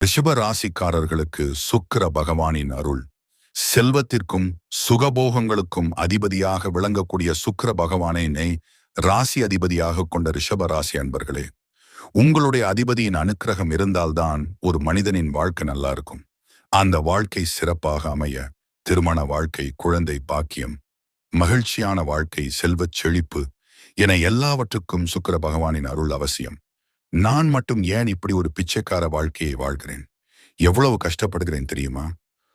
ரிஷப ராசிக்காரர்களுக்கு சுக்கிர பகவானின் அருள். செல்வத்திற்கும் சுகபோகங்களுக்கும் அதிபதியாக விளங்கக்கூடிய சுக்கிர பகவானை ராசி அதிபதியாக கொண்ட ரிஷப ராசி அன்பர்களே உங்களுடைய அதிபதியின் அனுக்கிரகம் இருந்தால்தான் ஒரு மனிதனின் வாழ்க்கை நல்லா இருக்கும் அந்த வாழ்க்கை சிறப்பாக அமைய திருமண வாழ்க்கை குழந்தை பாக்கியம் மகிழ்ச்சியான வாழ்க்கை செல்வச் செழிப்பு என எல்லாவற்றுக்கும் சுக்கிர பகவானின் அருள் அவசியம். நான் மட்டும் ஏன் இப்படி ஒரு பிச்சைக்கார வாழ்க்கையை வாழ்கிறேன்? எவ்வளவு கஷ்டப்படுகிறேன் தெரியுமா?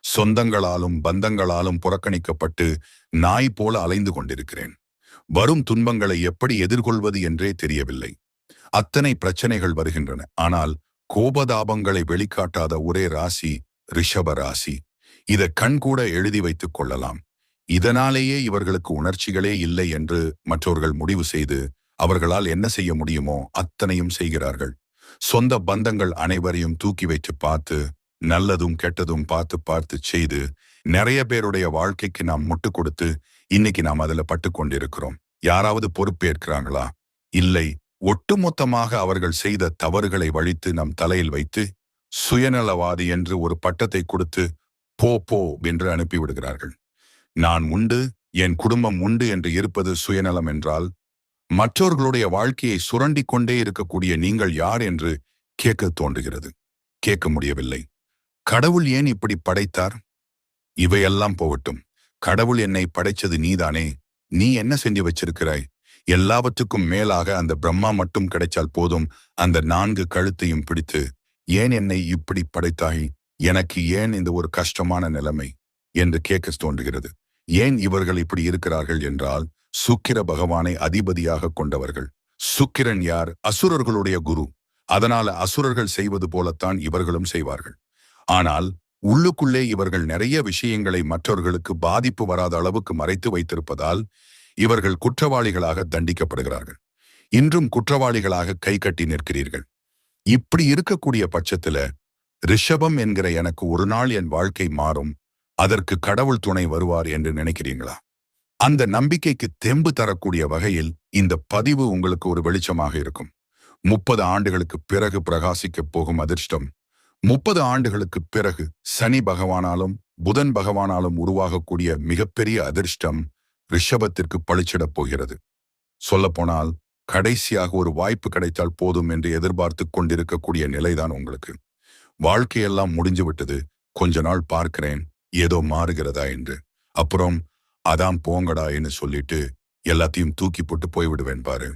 சொந்தங்களாலும் பந்தங்களாலும் புறக்கணிக்கப்பட்டு நாய் போல அலைந்து கொண்டிருக்கிறேன். வரும் துன்பங்களை எப்படி எதிர்கொள்வது என்றே தெரியவில்லை. அத்தனை பிரச்சனைகள் வருகின்றன. ஆனால் கோபதாபங்களை வெளிக்காட்டாத ஒரே ராசி ரிஷப ராசி. இதை கண்கூட எழுதி வைத்துக் கொள்ளலாம். இதனாலேயே இவர்களுக்கு உணர்ச்சிகளே இல்லை என்று மற்றவர்கள் முடிவு செய்து அவர்களால் என்ன செய்ய முடியுமோ அத்தனையும் செய்கிறார்கள். சொந்த பந்தங்கள் அனைவரையும் தூக்கி வைத்து பார்த்து நல்லதும் கெட்டதும் பார்த்து பார்த்து செய்து நிறைய பேருடைய வாழ்க்கைக்கு நாம் முட்டு கொடுத்து இன்னைக்கு நாம் அதுல பட்டு கொண்டிருக்கிறோம். யாராவது பொறுப்பேற்கிறாங்களா? இல்லை. ஒட்டுமொத்தமாக அவர்கள் செய்த தவறுகளை வழித்து நம் தலையில் வைத்து சுயநலவாதி என்று ஒரு பட்டத்தை கொடுத்து போ போ என்று அனுப்பிவிடுகிறார்கள். நான் உண்டு என் குடும்பம் உண்டு என்று இருப்பது சுயநலம் என்றால் மற்றவர்களுடைய வாழ்க்கையை சுரண்டி கொண்டே இருக்கக்கூடிய நீங்கள் யார் என்று கேட்க தோன்றுகிறது. கேட்க முடியவில்லை. கடவுள் ஏன் இப்படி படைத்தார்? இவையெல்லாம் போகட்டும். கடவுள் என்னை படைச்சது நீதானே? நீ என்ன செஞ்சு வச்சிருக்கிறாய்? எல்லாவற்றுக்கும் மேலாக அந்த பிரம்மா மட்டும் கிடைச்சால் போதும். அந்த நான்கு கழுத்தையும் பிடித்து ஏன் என்னை இப்படி படைத்தாய்? எனக்கு ஏன் இந்த ஒரு கஷ்டமான நிலைமை? என்று கேட்க தோன்றுகிறது. ஏன் இவர்கள் இப்படி இருக்கிறார்கள்? என்றால் சுக்கிர பகவானை அதிபதியாக கொண்டவர்கள். சுக்கிரன் யார்? அசுரர்களுடைய குரு. அதனால அசுரர்கள் செய்வது போலத்தான் இவர்களும் செய்வார்கள். ஆனால் உள்ளுக்குள்ளே இவர்கள் நிறைய விஷயங்களை மற்றவர்களுக்கு பாதிப்பு வராத அளவுக்கு மறைத்து வைத்திருப்பதால் இவர்கள் குற்றவாளிகளாக தண்டிக்கப்படுகிறார்கள். இன்றும் குற்றவாளிகளாக கை கட்டி நிற்கிறீர்கள். இப்படி இருக்கக்கூடிய பட்சத்துல ரிஷபம் என்கிற எனக்கு ஒரு நாள் என் வாழ்க்கை மாறும். அதற்கு கடவுள் துணை வருவார் என்று நினைக்கிறீங்களா? அந்த நம்பிக்கைக்கு தெம்பு தரக்கூடிய வகையில் இந்த பதிவு உங்களுக்கு ஒரு வெளிச்சமாக இருக்கும். முப்பது ஆண்டுகளுக்கு பிறகு பிரகாசிக்க போகும் அதிர்ஷ்டம். முப்பது ஆண்டுகளுக்கு பிறகு சனி பகவானாலும் புதன் பகவானாலும் உருவாகக்கூடிய மிகப்பெரிய அதிர்ஷ்டம் ரிஷபத்திற்கு பழிச்சிடப் போகிறது. சொல்லப்போனால் கடைசியாக ஒரு வாய்ப்பு கிடைத்தால் போதும் என்று எதிர்பார்த்து கொண்டிருக்கக்கூடிய நிலைதான் உங்களுக்கு. வாழ்க்கையெல்லாம் முடிஞ்சு விட்டது. கொஞ்ச நாள் பார்க்கிறேன். ஏதோ மாறுகிறதா என்று. அப்புறம் அதான் போங்கடா என்று சொல்லிட்டு எல்லாத்தையும் தூக்கி போட்டு போய்விடுவேன் பாரு.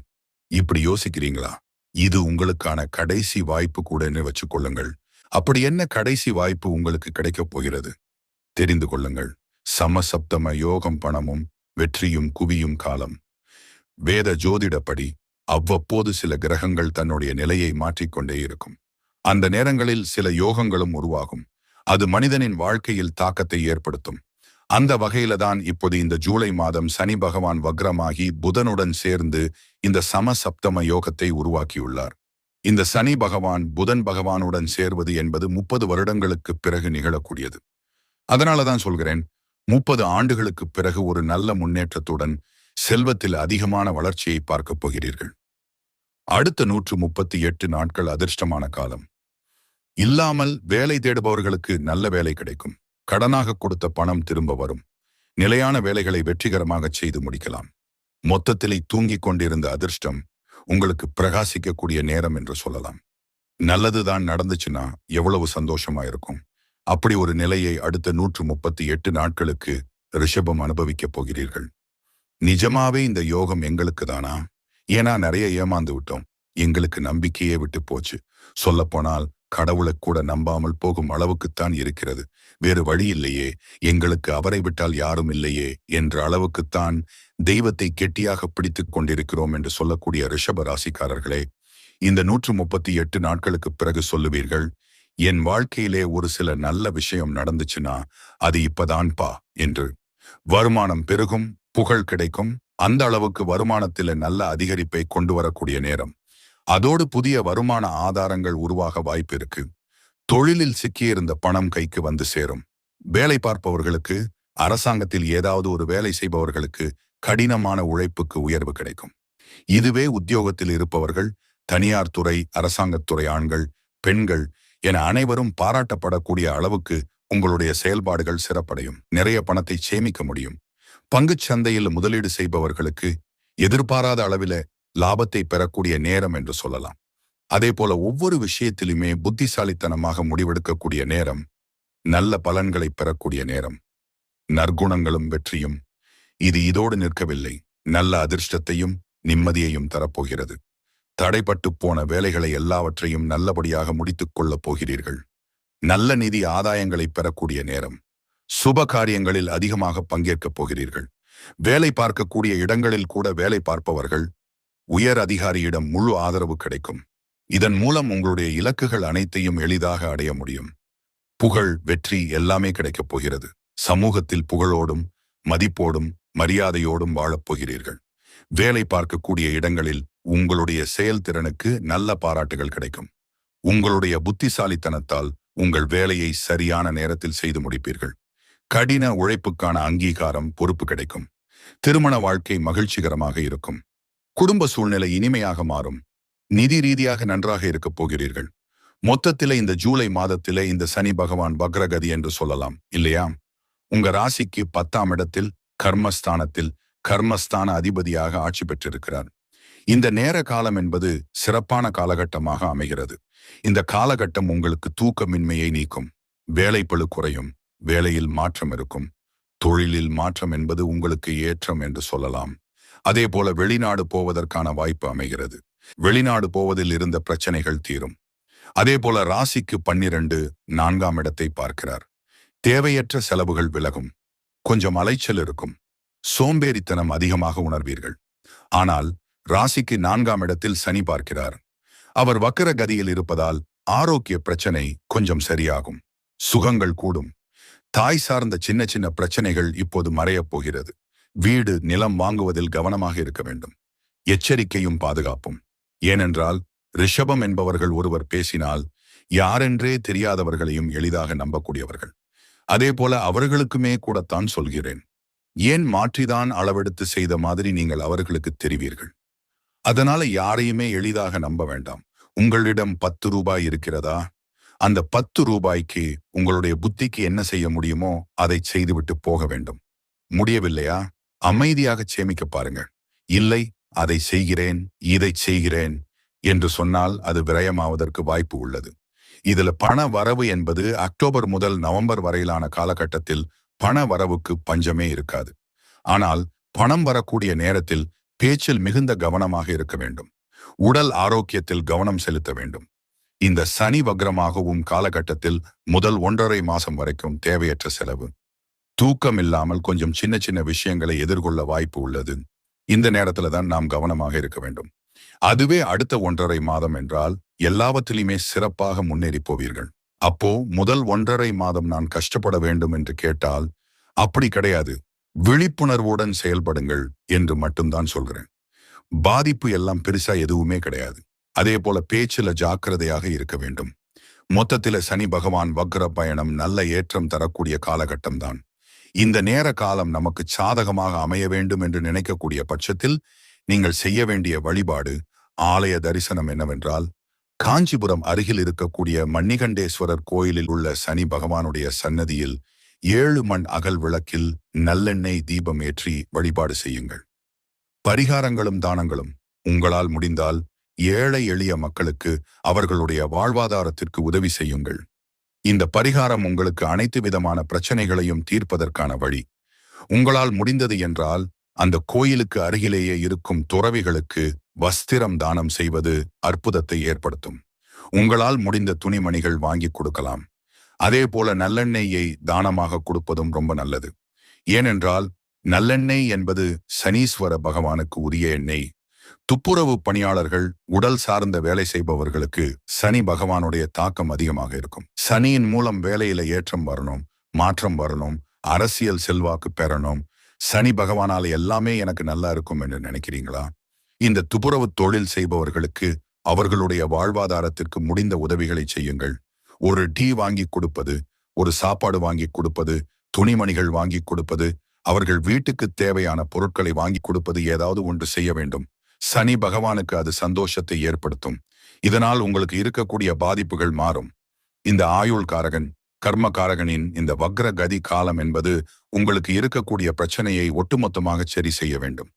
இப்படி யோசிக்கிறீங்களா? இது உங்களுக்கான கடைசி வாய்ப்பு கூட வச்சுக்கொள்ளுங்கள் அப்படி என்ன கடைசி வாய்ப்பு உங்களுக்கு கிடைக்கப் போகிறது? தெரிந்து கொள்ளுங்கள். சமசப்தம யோகம் பணமும் வெற்றியும் குவியும் காலம். வேத ஜோதிடப்படி அவ்வப்போது சில கிரகங்கள் தன்னுடைய நிலையை மாற்றிக்கொண்டே இருக்கும். அந்த நேரங்களில் சில யோகங்களும் உருவாகும். அது மனிதனின் வாழ்க்கையில் தாக்கத்தை ஏற்படுத்தும். அந்த வகையில தான் இப்போது இந்த ஜூலை மாதம் சனி பகவான் வக்ரமாகி புதனுடன் சேர்ந்து இந்த சமசப்தம யோகத்தை உருவாக்கியுள்ளார். இந்த சனி பகவான் புதன் பகவானுடன் சேர்வது என்பது முப்பது வருடங்களுக்கு பிறகு நிகழக்கூடியது. அதனால தான் சொல்கிறேன் முப்பது ஆண்டுகளுக்கு பிறகு ஒரு நல்ல முன்னேற்றத்துடன் செல்வத்தில் அதிகமான வளர்ச்சியை பார்க்கப் போகிறீர்கள். அடுத்த நூற்று முப்பத்தி எட்டு நாட்கள் அதிர்ஷ்டமான காலம். இல்லாமல் வேலை தேடுபவர்களுக்கு நல்ல வேலை கிடைக்கும். கடனாக கொடுத்த பணம் திரும்ப வரும். நிலையான வேலைகளை வெற்றிகரமாக செய்து முடிக்கலாம். மொத்தத்திலே தூங்கிக் கொண்டிருந்த அதிர்ஷ்டம் உங்களுக்கு பிரகாசிக்கக்கூடிய நேரம் என்று சொல்லலாம். நல்லதுதான் நடந்துச்சுன்னா எவ்வளவு சந்தோஷமா இருக்கும். அப்படி ஒரு நிலையை அடுத்த நூற்று முப்பத்தி எட்டு நாட்களுக்கு ரிஷபம் அனுபவிக்கப் போகிறீர்கள். நிஜமாவே இந்த யோகம் எங்களுக்கு தானா? ஏன்னா நிறைய ஏமாந்து விட்டோம். எங்களுக்கு நம்பிக்கையே விட்டு போச்சு. சொல்லப்போனால் கடவுளை கூட நம்பாமல் போகும் அளவுக்குத்தான் இருக்கிறது. வேறு வழி இல்லையே. எங்களுக்கு அவரை விட்டால் யாரும் இல்லையே என்ற அளவுக்குத்தான் தெய்வத்தை கெட்டியாக பிடித்துக் கொண்டிருக்கிறோம் என்று சொல்லக்கூடிய ரிஷப ராசிக்காரர்களே இந்த நூற்று முப்பத்தி எட்டு நாட்களுக்கு பிறகு சொல்லுவீர்கள் என் வாழ்க்கையிலே ஒரு சில நல்ல விஷயம் நடந்துச்சுன்னா அது இப்பதான் பா என்று. வருமானம் பெருகும் புகழ் கிடைக்கும் அந்த அளவுக்கு வருமானத்தில நல்ல அதிகரிப்பை கொண்டு வரக்கூடிய நேரம். அதோடு புதிய வருமான ஆதாரங்கள் உருவாக வாய்ப்பு இருக்கு. தொழிலில் சிக்கியிருந்த பணம் கைக்கு வந்து சேரும். வேலை பார்ப்பவர்களுக்கு அரசாங்கத்தில் ஏதாவது ஒரு வேலை செய்பவர்களுக்கு கடினமான உழைப்புக்கு உயர்வு கிடைக்கும். இதுவே உத்தியோகத்தில் இருப்பவர்கள் தனியார் துறை அரசாங்கத்துறை ஆண்கள் பெண்கள் என அனைவரும் பாராட்டப்படக்கூடிய அளவுக்கு உங்களுடைய செயல்பாடுகள் சிறப்படையும். நிறைய பணத்தை சேமிக்க முடியும். பங்குச் சந்தையில் முதலீடு செய்பவர்களுக்கு எதிர்பாராத அளவில லாபத்தை பெறக்கூடிய நேரம் என்று சொல்லலாம். அதே போல ஒவ்வொரு விஷயத்திலுமே புத்திசாலித்தனமாக முடிவெடுக்கக்கூடிய நேரம் நல்ல பலன்களை பெறக்கூடிய நேரம். நற்குணங்களும் வெற்றியும். இது இதோடு நிற்கவில்லை. நல்ல அதிர்ஷ்டத்தையும் நிம்மதியையும் தரப்போகிறது. தடைப்பட்டு போன வேலைகளை எல்லாவற்றையும் நல்லபடியாக முடித்துக் கொள்ளப் போகிறீர்கள். நல்ல நிதி ஆதாயங்களை பெறக்கூடிய நேரம். சுப காரியங்களில் அதிகமாக பங்கேற்கப் போகிறீர்கள். வேலை பார்க்கக்கூடிய இடங்களில் கூட வேலை பார்ப்பவர்கள் உயர் அதிகாரியிடம் முழு ஆதரவு கிடைக்கும். இதன் மூலம் உங்களுடைய இலக்குகள் அனைத்தையும் எளிதாக அடைய முடியும். புகழ் வெற்றி எல்லாமே கிடைக்கப் போகிறது. சமூகத்தில் புகழோடும் மதிப்போடும் மரியாதையோடும் வாழப்போகிறீர்கள் வேலை பார்க்கக்கூடிய இடங்களில் உங்களுடைய செயல்திறனுக்கு நல்ல பாராட்டுகள் கிடைக்கும். உங்களுடைய புத்திசாலித்தனத்தால் உங்கள் வேலையை சரியான நேரத்தில் செய்து முடிப்பீர்கள். கடின உழைப்புக்கான அங்கீகாரம் பொறுப்பு கிடைக்கும். திருமண வாழ்க்கை மகிழ்ச்சிகரமாக இருக்கும். குடும்ப சூழ்நிலை இனிமையாக மாறும். நிதி ரீதியாக நன்றாக இருக்கப் போகிறீர்கள். மொத்தத்திலே இந்த ஜூலை மாதத்திலே இந்த சனி பகவான் வக்ரகதி என்று சொல்லலாம் இல்லையா? உங்க ராசிக்கு பத்தாம் இடத்தில் கர்மஸ்தானத்தில் கர்மஸ்தான அதிபதியாக ஆட்சி பெற்றிருக்கிறார். இந்த நேர காலம் என்பது சிறப்பான காலகட்டமாக அமைகிறது. இந்த காலகட்டம் உங்களுக்கு தூக்கமின்மையை நீக்கும். வேலைப்பழு குறையும் வேலையில் மாற்றம் இருக்கும். தொழிலில் மாற்றம் என்பது உங்களுக்கு ஏற்றம் என்று சொல்லலாம். அதே போல வெளிநாடு போவதற்கான வாய்ப்பு அமைகிறது. வெளிநாடு போவதில் இருந்த பிரச்சனைகள் தீரும். அதே போல ராசிக்கு பன்னிரண்டு நான்காம் இடத்தை பார்க்கிறார். தேவையற்ற செலவுகள் விலகும். கொஞ்சம் அலைச்சல் இருக்கும். சோம்பேறித்தனம் அதிகமாக உணர்வீர்கள். ஆனால் ராசிக்கு நான்காம் இடத்தில் சனி பார்க்கிறார். அவர் வக்கர கதியில் இருப்பதால் ஆரோக்கிய பிரச்சனை கொஞ்சம் சரியாகும். சுகங்கள் கூடும். தாய் சார்ந்த சின்ன சின்ன பிரச்சனைகள் இப்போது மறையப் போகிறது. வீடு நிலம் வாங்குவதில் கவனமாக இருக்க வேண்டும். எச்சரிக்கையும் பாதுகாப்பும். ஏனென்றால் ரிஷபம் என்பவர்கள் ஒருவர் பேசினால் யாரென்றே தெரியாதவர்களையும் எளிதாக நம்பக்கூடியவர்கள். அதே போல அவர்களுக்குமே கூடத்தான் சொல்கிறேன். ஏன் மாற்றிதான் அளவெடுத்து செய்த மாதிரி நீங்கள் அவர்களுக்கு தெரிவீர்கள்? அதனால யாரையுமே எளிதாக நம்ப வேண்டாம். உங்களிடம் பத்து ரூபாய் இருக்கிறதா? அந்த பத்து ரூபாய்க்கு உங்களுடைய புத்திக்கு என்ன செய்ய முடியுமோ அதை செய்துவிட்டு போக வேண்டும். முடியவில்லையா? அமைதியாக சேமிக்க பாருங்கள். இல்லை அதை செய்கிறேன் இதை செய்கிறேன் என்று சொன்னால் அது விரயமாவதற்கு வாய்ப்பு உள்ளது. இதுல பண வரவு என்பது அக்டோபர் முதல் நவம்பர் வரையிலான காலகட்டத்தில் பண வரவுக்கு பஞ்சமே இருக்காது. ஆனால் பணம் வரக்கூடிய நேரத்தில் பேச்சில் மிகுந்த கவனமாக இருக்க வேண்டும். உடல் ஆரோக்கியத்தில் கவனம் செலுத்த வேண்டும். இந்த சனி வக்ரமாகவும் காலகட்டத்தில் முதல் ஒன்றரை மாசம் வரைக்கும் தேவையற்ற செலவு. தூக்கம் இல்லாமல் கொஞ்சம் சின்ன சின்ன விஷயங்களை எதிர்கொள்ள வாய்ப்பு உள்ளது. இந்த நேரத்துல தான் நாம் கவனமாக இருக்க வேண்டும். அதுவே அடுத்த ஒன்றரை மாதம் என்றால் எல்லாவற்றிலுமே சிறப்பாக முன்னேறி போவீர்கள். அப்போ முதல் ஒன்றரை மாதம் நான் கஷ்டப்பட வேண்டும் என்று கேட்டால் அப்படி கிடையாது. விழிப்புணர்வுடன் செயல்படுங்கள் என்று மட்டும்தான் சொல்கிறேன். பாதிப்பு எல்லாம் பெருசா எதுவுமே கிடையாது. அதே போல பேச்சுல ஜாக்கிரதையாக இருக்க வேண்டும். மொத்தத்தில சனி பகவான் வக்ர பயணம் நல்ல ஏற்றம் தரக்கூடிய காலகட்டம் தான் இந்த நேர காலம் நமக்கு சாதகமாக அமைய வேண்டும் என்று நினைக்கக்கூடிய பட்சத்தில் நீங்கள் செய்ய வேண்டிய வழிபாடு ஆலய தரிசனம் என்னவென்றால் காஞ்சிபுரம் அருகில் இருக்கக்கூடிய மன்னிகண்டேஸ்வரர் கோயிலில் உள்ள சனி பகவானுடைய சன்னதியில் ஏழு மண் அகல் விளக்கில் நல்லெண்ணெய் தீபம் ஏற்றி வழிபாடு செய்யுங்கள். பரிகாரங்களும் தானங்களும் உங்களால் முடிந்தால் ஏழை எளிய மக்களுக்கு அவர்களுடைய வாழ்வாதாரத்திற்கு உதவி செய்யுங்கள். இந்த பரிகாரம் உங்களுக்கு அனைத்து விதமான பிரச்சனைகளையும் தீர்ப்பதற்கான வழி. உங்களால் முடிந்தது என்றால் அந்த கோயிலுக்கு அருகிலேயே இருக்கும் துறவிகளுக்கு வஸ்திரம் தானம் செய்வது அற்புதத்தை ஏற்படுத்தும். உங்களால் முடிந்த துணிமணிகள் வாங்கி கொடுக்கலாம். அதே போல நல்லெண்ணெயை தானமாக கொடுப்பதும் ரொம்ப நல்லது. ஏனென்றால் நல்லெண்ணெய் என்பது சனீஸ்வர பகவானுக்கு உரிய எண்ணெய். துப்புரவு பணியாளர்கள் உடல் சார்ந்த வேலை செய்பவர்களுக்கு சனி பகவானுடைய தாக்கம் அதிகமாக இருக்கும். சனியின் மூலம் வேலையில ஏற்றம் வரணும் மாற்றம் வரணும் அரசியல் செல்வாக்கு பெறணும். சனி பகவானால எல்லாமே எனக்கு நல்லா இருக்கும் என்று நினைக்கிறீங்களா? இந்த துப்புரவு தொழில் செய்பவர்களுக்கு அவர்களுடைய வாழ்வாதாரத்திற்கு முடிந்த உதவிகளை செய்யுங்கள். ஒரு டீ வாங்கி கொடுப்பது ஒரு சாப்பாடு வாங்கி கொடுப்பது துணிமணிகள் வாங்கி கொடுப்பது அவர்கள் வீட்டுக்கு தேவையான பொருட்களை வாங்கி கொடுப்பது ஏதாவது ஒன்று செய்ய வேண்டும். சனி பகவானுக்கு அது சந்தோஷத்தை ஏற்படுத்தும். இதனால் உங்களுக்கு இருக்கக்கூடிய பாதிப்புகள் மாறும். இந்த ஆயுள் காரகன் கர்மகாரகனின் இந்த வக்ர கதி காலம் என்பது உங்களுக்கு இருக்கக்கூடிய பிரச்சனையை ஒட்டுமொத்தமாக சரி செய்ய வேண்டும்.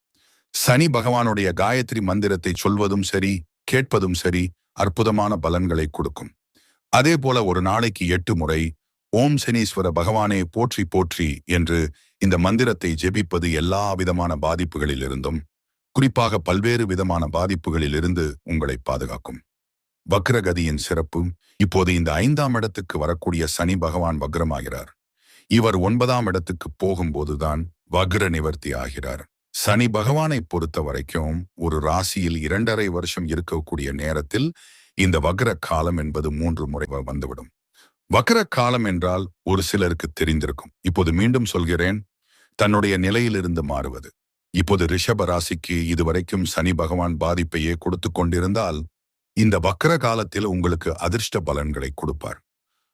சனி பகவானுடைய காயத்ரி மந்திரத்தை சொல்வதும் சரி கேட்பதும் சரி அற்புதமான பலன்களை கொடுக்கும். அதே போல ஒரு நாளைக்கு எட்டு முறை ஓம் சனீஸ்வர பகவானே போற்றி போற்றி என்று இந்த மந்திரத்தை ஜெபிப்பது எல்லா விதமான பாதிப்புகளிலிருந்தும் குறிப்பாக பல்வேறு விதமான பாதிப்புகளிலிருந்து உங்களை பாதுகாக்கும். வக்ரகதியின் சிறப்பு இப்போது இந்த ஐந்தாம் இடத்துக்கு வரக்கூடிய சனி பகவான் வக்ரமாகிறார். இவர் ஒன்பதாம் இடத்துக்கு போகும்போதுதான் வக்ர நிவர்த்தி ஆகிறார். சனி பகவானை பொறுத்த வரைக்கும் ஒரு ராசியில் இரண்டரை வருஷம் இருக்கக்கூடிய நேரத்தில் இந்த வக்ர காலம் என்பது மூன்று முறை வந்துவிடும். வக்ர காலம் என்றால் ஒரு சிலருக்கு தெரிந்திருக்கும். இப்போது மீண்டும் சொல்கிறேன் தன்னுடைய நிலையிலிருந்து மாறுவது. இப்போது ரிஷப ராசிக்கு இதுவரைக்கும் சனி பகவான் பாதிப்பையே கொடுத்து கொண்டிருந்தால் இந்த வக்கர காலத்தில் உங்களுக்கு அதிர்ஷ்ட பலன்களை கொடுப்பார்.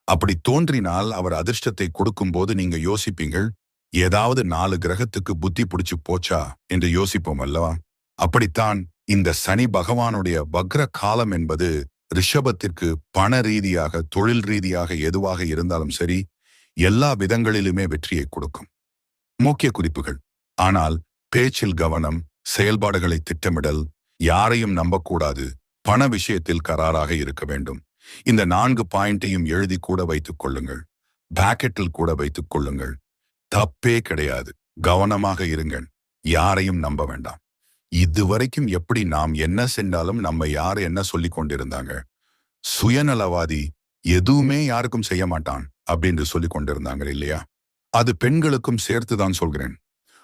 அப்படி தோன்றினால் அவர் அதிர்ஷ்டத்தை கொடுக்கும்போது நீங்க யோசிப்பீங்கள் ஏதாவது நாலு கிரகத்துக்கு புத்தி பிடிச்சு போச்சா என்று யோசிப்போம் அல்லவா? அப்படித்தான் இந்த சனி பகவானுடைய வக்ர காலம் என்பது ரிஷபத்திற்கு பண ரீதியாக தொழில் ரீதியாக எதுவாக இருந்தாலும் சரி எல்லா விதங்களிலுமே வெற்றியை கொடுக்கும். முக்கிய குறிப்புகள். ஆனால் பேச்சில் கவனம் செயல்பாடுகளை திட்டமிடல் யாரையும் நம்பக்கூடாது பண விஷயத்தில் கராராக இருக்க வேண்டும். இந்த நான்கு பாயிண்டையும் எழுதி கூட வைத்துக் கொள்ளுங்கள். பாக்கெட்டில் கூட வைத்துக் கொள்ளுங்கள். தப்பே கிடையாது. கவனமாக இருங்கள். யாரையும் நம்ப வேண்டாம். இதுவரைக்கும் எப்படி நாம் என்ன சென்றாலும் நம்ம யார் என்ன சொல்லி கொண்டிருந்தாங்க? சுயநலவாதி எதுவுமே யாருக்கும் செய்ய மாட்டான் அப்படின்னு சொல்லி கொண்டிருந்தாங்க இல்லையா? அது பெண்களுக்கும் சேர்த்துதான் சொல்கிறேன்.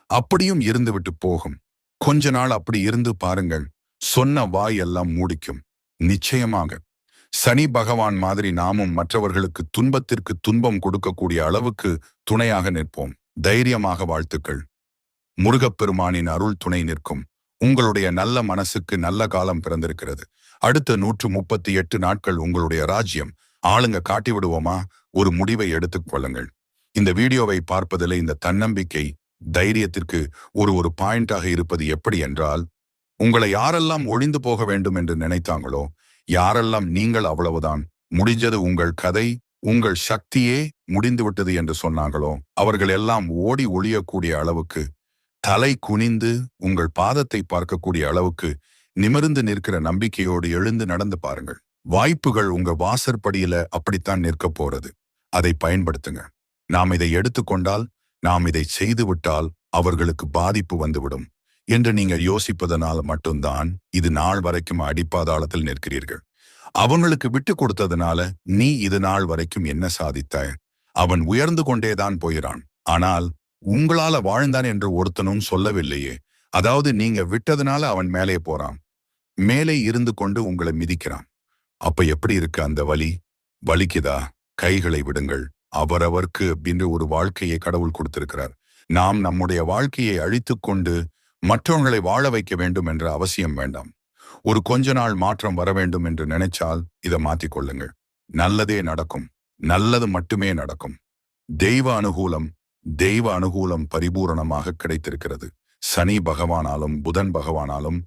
அப்படியும் இருந்துவிட்டு போகும். கொஞ்ச நாள் அப்படி இருந்து பாருங்கள் சொன்ன வாய் எல்லாம் மூடிக்கும். நிச்சயமாக சனி பகவான் மாதிரி நாமும் மற்றவர்களுக்கு துன்பத்திற்கு துன்பம் கொடுக்கக்கூடிய அளவுக்கு துணையாக நிற்போம். தைரியமாக வாழ்த்துக்கள். முருகப்பெருமானின் அருள் துணை நிற்கும். உங்களுடைய நல்ல மனசுக்கு நல்ல காலம் பிறந்திருக்கிறது. அடுத்த நூற்று முப்பத்தி எட்டு நாட்கள் உங்களுடைய ராஜ்யம். ஆளுங்க காட்டி விடுவோமா ஒரு முடிவை எடுத்துக் கொள்ளுங்கள். இந்த வீடியோவை பார்ப்பதில் இந்த தன்னம்பிக்கை தைரியத்திற்கு ஒரு ஒரு பாயிண்டாக இருப்பது எப்படி என்றால் உங்களை யாரெல்லாம் ஒழிந்து போக வேண்டும் என்று நினைத்தாங்களோ யாரெல்லாம் நீங்கள் அவ்வளவுதான் முடிஞ்சது உங்கள் கதை உங்கள் சக்தியே முடிந்துவிட்டது என்று சொன்னாங்களோ அவர்கள் எல்லாம் ஓடி ஒழியக்கூடிய அளவுக்கு தலை குனிந்து உங்கள் பாதத்தை பார்க்கக்கூடிய அளவுக்கு நிமிர்ந்து நிற்கிற நம்பிக்கையோடு எழுந்து நடந்து பாருங்கள். வாய்ப்புகள் உங்க வாசற்படியில அப்படித்தான் நிற்க போறது. அதை பயன்படுத்துங்க. நாம் இதை எடுத்துக்கொண்டால் நாம் இதை செய்துவிட்டால் அவர்களுக்கு பாதிப்பு வந்துவிடும் என்று நீங்கள் யோசிப்பதனால் மட்டும்தான் இது நாள் வரைக்கும் அடிப்பாதாளத்தில் நிற்கிறீர்கள். அவங்களுக்கு விட்டு கொடுத்ததுனால நீ இது நாள் வரைக்கும் என்ன சாதித்தாய் அவன் உயர்ந்து கொண்டேதான் போயிறான் ஆனால் உங்களால வாழ்ந்தான் என்று ஒருத்தனும் சொல்லவில்லையே. அதாவது நீங்க விட்டதுனால அவன் மேலே போறான். மேலே இருந்து கொண்டு உங்களை மிதிக்கிறான். அப்ப எப்படி இருக்கு அந்த வலி? வலிக்குதா? கைகளை விடுங்கள். அவரவர்க்கு அப்படின்னு ஒரு வாழ்க்கையை கடவுள் கொடுத்திருக்கிறார். நாம் நம்முடைய வாழ்க்கையை அழித்து கொண்டு மற்றவர்களை வாழ வைக்க வேண்டும் என்ற அவசியம் வேண்டாம். ஒரு கொஞ்ச நாள் மாற்றம் வர வேண்டும் என்று நினைச்சால் இதை மாற்றிக்கொள்ளுங்கள் நல்லதே நடக்கும். நல்லது மட்டுமே நடக்கும். தெய்வ அனுகூலம் தெய்வ அனுகூலம் பரிபூரணமாக கிடைத்திருக்கிறது. சனி பகவானாலும் புதன் பகவானாலும்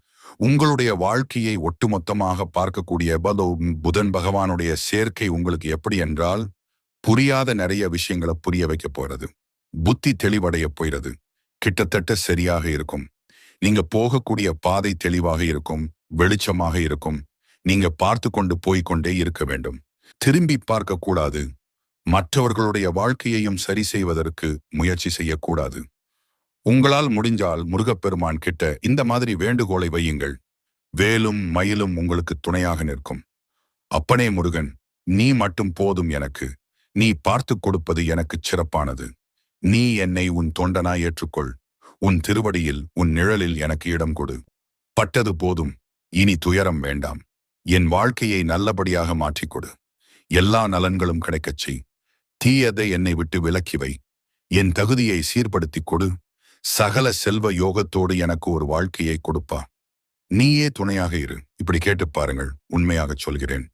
உங்களுடைய வாழ்க்கையை ஒட்டுமொத்தமாக பார்க்கக்கூடிய புதன் பகவானுடைய சேர்க்கை உங்களுக்கு எப்படி என்றால் புரியாத நிறைய விஷயங்களை புரிய வைக்க போறது. புத்தி தெளிவடைய போயிறது. கிட்டத்தட்ட சரியாக இருக்கும். நீங்க போகக்கூடிய பாதை தெளிவாக இருக்கும். வெளிச்சமாக இருக்கும். நீங்க பார்த்து கொண்டு போய்கொண்டே இருக்க வேண்டும். திரும்பி பார்க்க கூடாது. மற்றவர்களுடைய வாழ்க்கையையும் சரி செய்வதற்கு முயற்சி செய்யக்கூடாது. உங்களால் முடிஞ்சால் முருகப்பெருமான் கிட்ட இந்த மாதிரி வேண்டுகோளை வையுங்கள். வேலும் மயிலும் உங்களுக்கு துணையாக நிற்கும். அப்பனே முருகன் நீ மட்டும் போதும் எனக்கு. நீ பார்த்து கொடுப்பது எனக்கு சிறப்பானது. நீ என்னை உன் தொண்டனாய் ஏற்றுக்கொள். உன் திருவடியில் உன் நிழலில் எனக்கு இடம் கொடு. பட்டது போதும் இனி துயரம் வேண்டாம். என் வாழ்க்கையை நல்லபடியாக மாற்றிக்கொடு எல்லா நலன்களும் கிடைக்கச் செய். தீயதை என்னை விட்டு விலக்கிவை என் தகுதியை சீர்படுத்திக் கொடு. சகல செல்வ யோகத்தோடு எனக்கு ஒரு வாழ்க்கையை கொடுப்பா. நீயே துணையாக இரு. இப்படி கேட்டு பாருங்கள். உண்மையாகச் சொல்கிறேன்.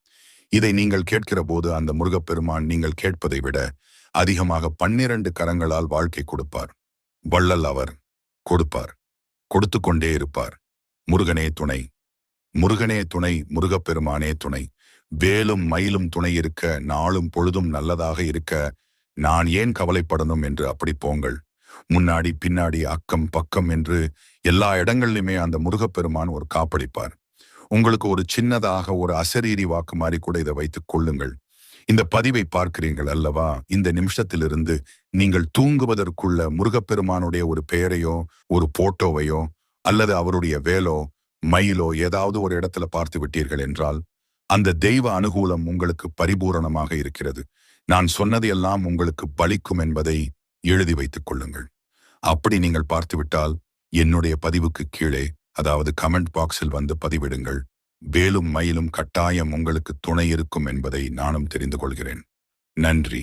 இதை நீங்கள் கேட்கிற போது அந்த முருகப்பெருமான் நீங்கள் கேட்பதை விட அதிகமாக பன்னிரண்டு கரங்களால் வாழ்க்கை கொடுப்பார். வள்ளல் அவர் கொடுப்பார். கொடுத்து கொண்டே இருப்பார். முருகனே துணை. முருகனே துணை முருகப்பெருமானே துணை. வேலும் மயிலும் துணை இருக்க நாளும் பொழுதும் நல்லதாக இருக்க நான் ஏன் கவலைப்படணும் என்று அப்படி போங்கள். முன்னாடி பின்னாடி அக்கம் பக்கம் என்று எல்லா இடங்கள்லையுமே அந்த முருகப்பெருமான் ஒரு காப்பளிப்பார். உங்களுக்கு ஒரு சின்னதாக ஒரு அசரீரி வாக்கு மாதிரி கூட இதை வைத்துக் கொள்ளுங்கள். இந்த பதிவை பார்க்கிறீர்கள் அல்லவா? இந்த நிமிஷத்திலிருந்து நீங்கள் தூங்குவதற்குள்ள முருகப்பெருமானுடைய ஒரு பெயரையோ ஒரு போட்டோவையோ அல்லது அவருடைய வேலோ மயிலோ ஏதாவது ஒரு இடத்துல பார்த்து விட்டீர்கள் என்றால் அந்த தெய்வ அனுகூலம் உங்களுக்கு பரிபூரணமாக இருக்கிறது. நான் சொன்னதையெல்லாம் எல்லாம் உங்களுக்கு பலிக்கும் என்பதை எழுதி வைத்துக் கொள்ளுங்கள். அப்படி நீங்கள் பார்த்துவிட்டால் என்னுடைய பதிவுக்கு கீழே அதாவது கமெண்ட் பாக்ஸில் வந்து பதிவிடுங்கள். வேலும் மயிலும் கட்டாயம் உங்களுக்கு துணை இருக்கும் என்பதை நானும் தெரிந்து கொள்கிறேன். நன்றி.